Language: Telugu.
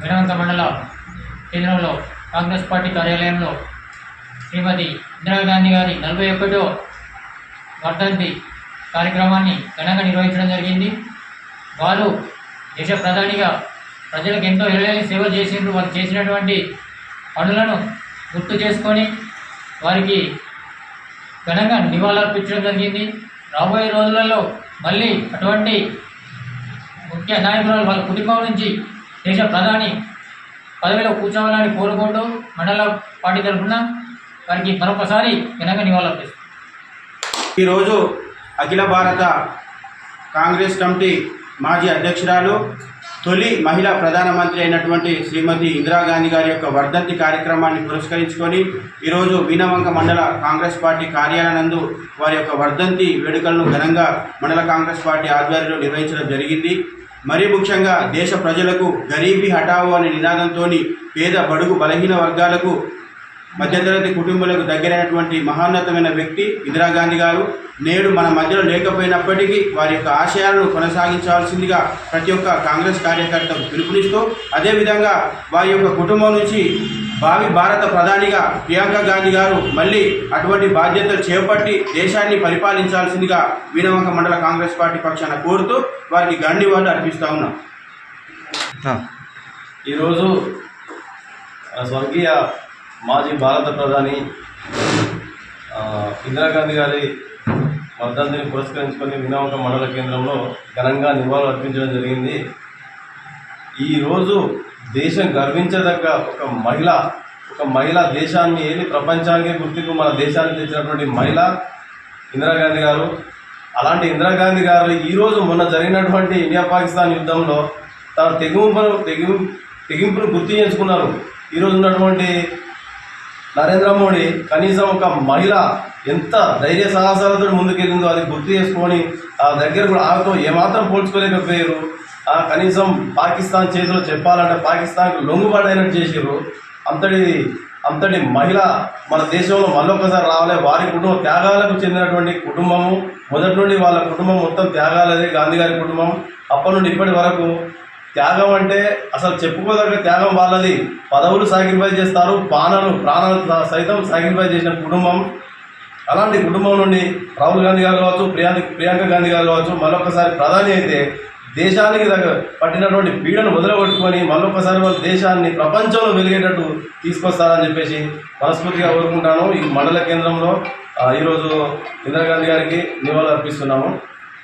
వినవంత మండల కేంద్రంలో కాంగ్రెస్ పార్టీ కార్యాలయంలో శ్రీమతి ఇందిరాగాంధీ గారి నలభై ఒకటో వర్ధంతి కార్యక్రమాన్ని ఘనంగా నిర్వహించడం జరిగింది. వారు దేశ ప్రధానిగా ప్రజలకు ఎంతో ఇరవై సేవ చేసిండ్రు. వారు చేసినటువంటి పనులను గుర్తు చేసుకొని వారికి ఘనంగా నివాళులర్పించడం జరిగింది. రాబోయే రోజులలో మళ్ళీ అటువంటి ముఖ్య నాయకురాలు వాళ్ళ కుటుంబం నుంచి దేశ ప్రధాని పదవిలో కూర్చోవాలని కోరుకుంటూ మండల పార్టీ తరఫున వారికి మరొకసారి ఘనంగా నివాళులర్పిస్తుంది ఈరోజు అఖిల భారత కాంగ్రెస్ కమిటీ మాజీ అధ్యక్షురాలు తొలి మహిళా ప్రధానమంత్రి అయినటువంటి శ్రీమతి ఇందిరాగాంధీ గారి యొక్క వర్ధంతి కార్యక్రమాన్ని పురస్కరించుకొని ఈరోజు వీణవంక మండల కాంగ్రెస్ పార్టీ కార్యాలయందు వారి యొక్క వర్ధంతి వేడుకలను ఘనంగా మండల కాంగ్రెస్ పార్టీ ఆధ్వర్యంలో నిర్వహించడం జరిగింది. మరీ ముఖ్యంగా దేశ ప్రజలకు గరీబీ హఠావో అనే నినాదంతో పేద బడుగు బలహీన వర్గాలకు మధ్యతరగతి కుటుంబాలకు దగ్గరైనటువంటి మహోన్నతమైన వ్యక్తి ఇందిరాగాంధీ గారు. నేడు మన మధ్యలో లేకపోయినప్పటికీ వారి యొక్క ఆశయాలను కొనసాగించాల్సిందిగా ప్రతి ఒక్క కాంగ్రెస్ కార్యకర్తకు పిలుపునిస్తూ అదేవిధంగా వారి యొక్క కుటుంబం నుంచి భావి భారత ప్రధానిగా ప్రియాంక గాంధీ గారు మళ్ళీ అటువంటి బాధ్యతలు చేపట్టి దేశాన్ని పరిపాలించాల్సిందిగా వీణవంక మండల కాంగ్రెస్ పార్టీ పక్షాన కోరుతూ వారికి గండి వాళ్ళు అర్పిస్తూ ఉన్నాం. ఈరోజు స్వర్గీయ మాజీ భారత ప్రధాని ఇందిరాగాంధీ గారి వర్ధంతిని పురస్కరించుకొని వినామక మండల కేంద్రంలో ఘనంగా నివాళులు అర్పించడం జరిగింది. ఈరోజు దేశం గర్వించదగ్గ ఒక మహిళ ఒక మహిళ దేశాన్ని ఏది ప్రపంచానికి గుర్తింపు మన దేశానికి తెచ్చినటువంటి మహిళ ఇందిరాగాంధీ గారు. అలాంటి ఇందిరాగాంధీ గారు ఈరోజు మొన్న జరిగినటువంటి ఇండియా పాకిస్తాన్ యుద్ధంలో తన తెగింపును తెగి తెగింపును గుర్తు చేసుకున్నారు. ఈరోజు ఉన్నటువంటి నరేంద్ర మోడీ కనీసం ఒక మహిళ ఎంత ధైర్య సాహసాలతో ముందుకెళ్ళిందో అది గుర్తు చేసుకొని ఆ దగ్గర కూడా ఆమెతో ఏమాత్రం పోల్చుకోలేకపోయారు. ఆ కనీసం పాకిస్తాన్ చేతిలో చెప్పాలంటే పాకిస్తాన్కి లొంగుబడైనట్టు చేసారు అంతటి అంతటి మహిళ మన దేశంలో మళ్ళొక్కసారి రావాలి. వారి కుటుంబం త్యాగాలకు చెందినటువంటి కుటుంబము మొదటి నుండి వాళ్ళ కుటుంబం మొత్తం త్యాగాలదే గాంధీ గారి కుటుంబం. అప్పటి నుండి ఇప్పటి వరకు త్యాగం అంటే అసలు చెప్పుకోదగ్గ త్యాగం వాళ్ళది. పదవులు సాక్రిఫైస్ చేస్తారు ప్రాణాలు ప్రాణాలు సైతం సాక్రిఫైస్ చేసిన కుటుంబం. అలాంటి కుటుంబం నుండి రాహుల్ గాంధీ గారు కావచ్చు ప్రియాంక ప్రియాంక గాంధీ గారు కావచ్చు మరొకసారి ప్రధాని అయితే దేశానికి తగ్గ పట్టినటువంటి పీడను వదిలగొట్టుకొని మరొకసారి వాళ్ళ దేశాన్ని ప్రపంచంలో వెలిగేటట్టు తీసుకొస్తారని చెప్పేసి మనస్ఫూర్తిగా కోరుకుంటాను. ఈ మండల కేంద్రంలో ఈరోజు ఇందిరాగాంధీ గారికి నివాళులు అర్పిస్తున్నాము